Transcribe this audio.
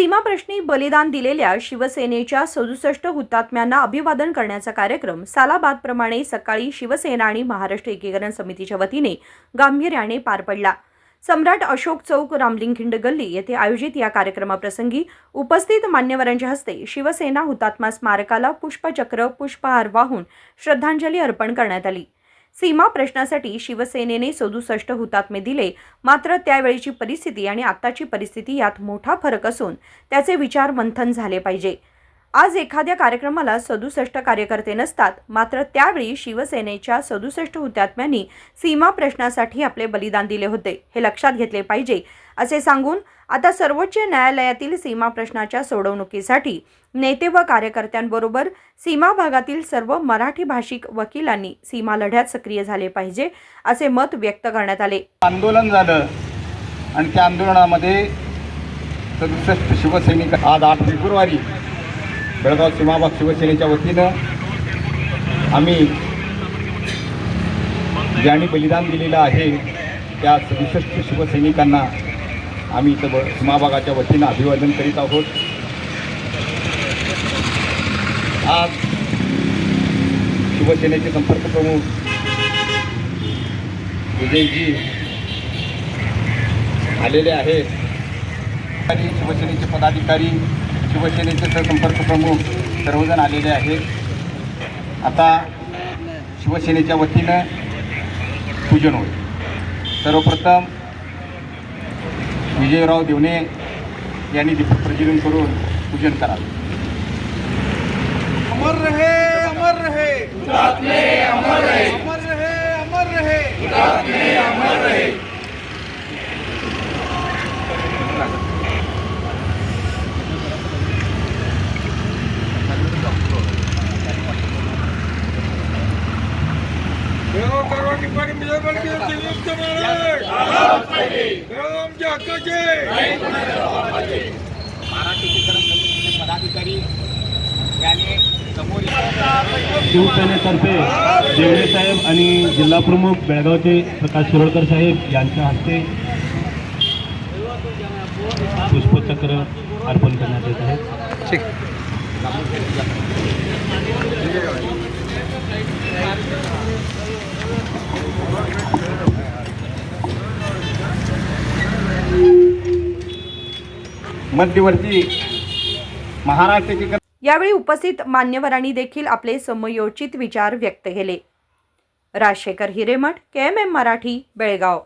सीमाप्रश्नी बलिदान दिलेल्या शिवसेनेच्या सदुसष्ट हुतात्म्यांना अभिवादन करण्याचा कार्यक्रम सालाबादप्रमाणे सकाळी शिवसेना आणि महाराष्ट्र एकीकरण समितीच्या वतीने गांभीर्याने पार पडला. सम्राट अशोक चौक रामलिंगखिंड गल्ली येथे आयोजित या कार्यक्रमाप्रसंगी उपस्थित मान्यवरांच्या हस्ते शिवसेना हुतात्मा स्मारकाला पुष्पचक्र पुष्पहार वाहून श्रद्धांजली अर्पण करण्यात आली. सीमा प्रश्नासाठी शिवसेनेने सदुसष्ट हुतात्मे दिले. मात्र त्यावेळीची परिस्थिती आणि आत्ताची परिस्थिती यात मोठा फरक असून त्याचे विचार मंथन झाले पाहिजे. आज एखाद्या कार्यक्रमाला सदुसष्ट कार्यकर्ते नसतात. मात्र त्यावेळी शिवसेनेच्या सदुसष्ट हुतात्म्यांनी सीमा प्रश्नासाठी आपले बलिदान दिले होते. हे लक्षात घेतले पाहिजे. असे सांगून आता सर्वोच्च न्यायालयातील सीमा प्रश्नाच्या सोडवणुकीसाठी नेते व कार्यकर्त्यांबरोबर सीमा भागातील सर्व मराठी भाषिक वकिलांनी सीमा लढ्यात सक्रिय झाले पाहिजे असे मत व्यक्त करण्यात आले. आंदोलन झालं. आणि त्या आंदोलनामध्ये सदुसष्ट शिवसैनिक आज आठ फेब्रुवारी बेळगाव सीमाभाग शिवसेनेच्या वतीनं आम्ही ज्यांनी बलिदान दिलेलं आहे त्या सदुसष्ट शिवसैनिकांना आम्ही इथं ब- सीमाभागाच्या वतीनं अभिवादन करीत आहोत. आज शिवसेनेचे संपर्क प्रमुख विजयजी आलेले आहेत. शिवसेनेचे पदाधिकारी शिवसेनेचे सहसंपर्क प्रमुख सर्वजण आलेले आहेत. आता शिवसेनेच्या वतीनं पूजन होईल. सर्वप्रथम विजयराव देवणे यांनी दीपक प्रज्वलन करून पूजन करावे. अमर रहे अमर रहे. अमर रहे. अमर रहे अमर रहे बेळगाव कारवाई निपाणी मिळवल की संयुक्त महाराष्ट्र बेळगाव आमच्या हक्काचे मराठी एकीकरण समितीचे पदाधिकारी यांनी समोर शिवसेनेतर्फे देवळे साहेब आणि जिल्हा प्रमुख बेळगावचे प्रकाश शिरोडकर साहेब यांच्या हस्ते पुष्पचक्र अर्पण करण्यात येत आहे. मध्यवर्ती महाराष्ट्राची यावेळी उपस्थित मान्यवरांनी देखील आपले समयोचित विचार व्यक्त केले. Rajashekhar Hiremath K M M Marathi Belgaum.